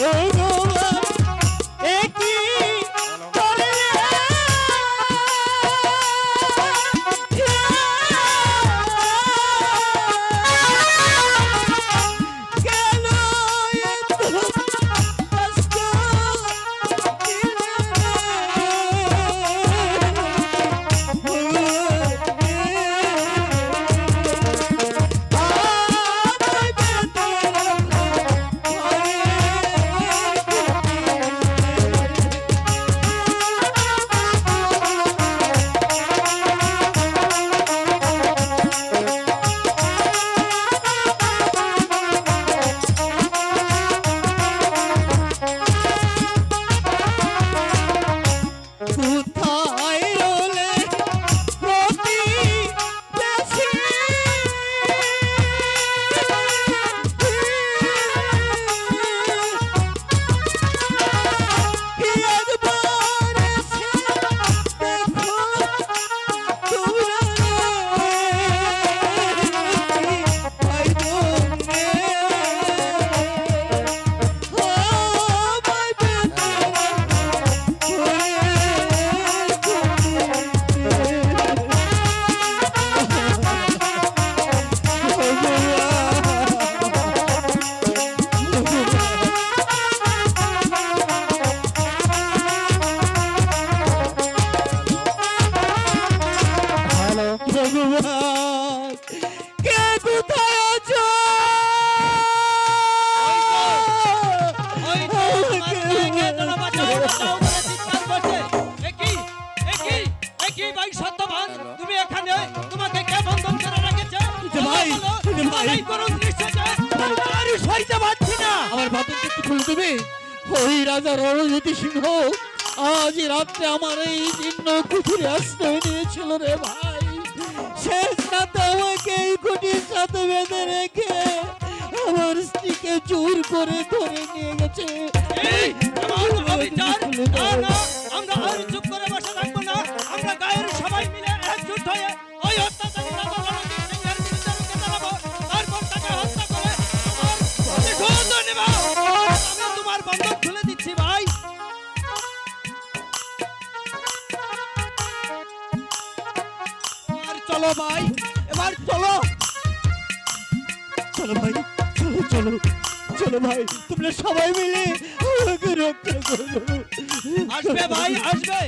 ভগবান, ভাই, বলো, ভাই। তোমার এই করুণ দৃশ্যটা আমরা আর সইতে পারছি না। আমার বাপনকে একটু খুলে দেবে? ওই রাজা রণজিৎ সিংহ আজ রাত্রে আমার এই জীর্ণ কুঠিরে আশ্রয় নিয়েছিল রে ভাই। শেষ রাতে আমাকে এই কুটির সাথে বেঁধে রেখে আমার স্ত্রীকে জোর করে ধরে নিয়ে গেছে। চলো ভাই, এবার চলো। চলো ভাই, চলো চলো চলো ভাই, তোমরা সবাই মিলে আসবে ভাই, আসবে।